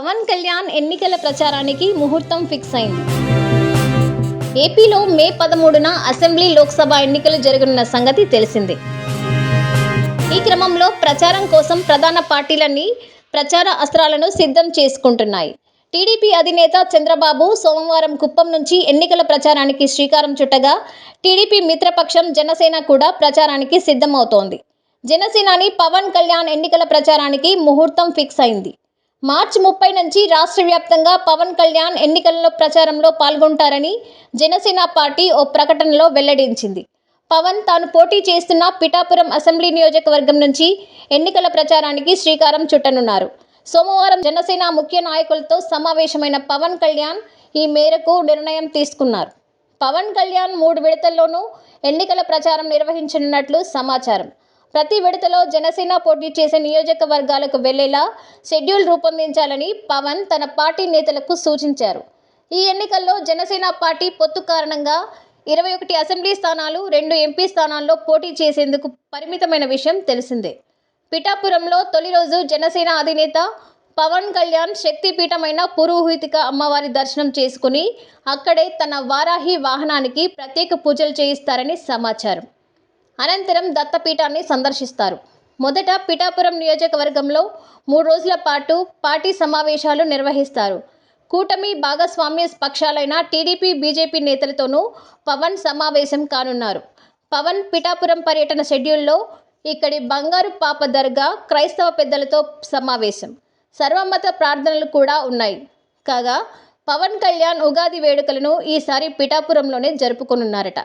పవన్ కళ్యాణ్ ఎన్నికల ప్రచారానికి ముహూర్తం ఫిక్స్ అయింది. ఏపీలో మే పదమూడున అసెంబ్లీ లోక్సభ ఎన్నికలు జరగనున్న సంగతి తెలిసిందే. ఈ క్రమంలో ప్రచారం కోసం ప్రధాన పార్టీలన్నీ ప్రచార అస్త్రాలను సిద్ధం చేసుకుంటున్నాయి. టీడీపీ అధినేత చంద్రబాబు సోమవారం కుప్పం నుంచి ఎన్నికల ప్రచారానికి శ్రీకారం చుట్టగా టీడీపీ మిత్రపక్షం జనసేన కూడా ప్రచారానికి సిద్ధమవుతోంది. జనసేనాని పవన్ కళ్యాణ్ ఎన్నికల ప్రచారానికి ముహూర్తం ఫిక్స్ అయింది. మార్చి ముప్పై నుంచి రాష్ట్ర వ్యాప్తంగా పవన్ కళ్యాణ్ ఎన్నికల్లో ప్రచారంలో పాల్గొంటారని జనసేన పార్టీ ఓ ప్రకటనలో వెల్లడించింది. పవన్ తాను పోటీ చేస్తున్న పిఠాపురం అసెంబ్లీ నియోజకవర్గం నుంచి ఎన్నికల ప్రచారానికి శ్రీకారం చుట్టనున్నారు. సోమవారం జనసేన ముఖ్య నాయకులతో సమావేశమైన పవన్ కళ్యాణ్ ఈ మేరకు నిర్ణయం తీసుకున్నారు. పవన్ కళ్యాణ్ మూడు విడతల్లోనూ ఎన్నికల ప్రచారం నిర్వహించనున్నట్లు సమాచారం. ప్రతి విడతలో జనసేన పోటీ చేసే నియోజకవర్గాలకు వెళ్ళేలా షెడ్యూల్ రూపొందించాలని పవన్ తన పార్టీ నేతలకు సూచించారు. ఈ ఎన్నికల్లో జనసేన పార్టీ పొత్తు కారణంగా ఇరవై ఒకటి అసెంబ్లీ స్థానాలు రెండు ఎంపీ స్థానాల్లో పోటీ చేసేందుకు పరిమితమైన విషయం తెలిసిందే. పిఠాపురంలో తొలి రోజు జనసేన అధినేత పవన్ కళ్యాణ్ శక్తిపీఠమైన పురోహితిక అమ్మవారి దర్శనం చేసుకుని అక్కడే తన వారాహి వాహనానికి ప్రత్యేక పూజలు చేయిస్తారని సమాచారం. అనంతరం దత్తపీఠాన్ని సందర్శిస్తారు. మొదట పిఠాపురం నియోజకవర్గంలో మూడు రోజుల పాటు పార్టీ సమావేశాలు నిర్వహిస్తారు. కూటమి భాగస్వామ్య పక్షాలైన టీడీపీ బీజేపీ నేతలతోనూ పవన్ సమావేశం కానున్నారు. పవన్ పిఠాపురం పర్యటన షెడ్యూల్లో ఇక్కడి బంగారు పాప దర్గా క్రైస్తవ పెద్దలతో సమావేశం. సర్వమత ప్రార్థనలు కూడా ఉన్నాయి. కాగా పవన్ కళ్యాణ్ ఉగాది వేడుకలను ఈసారి పిఠాపురంలోనే జరుపుకొనున్నారట.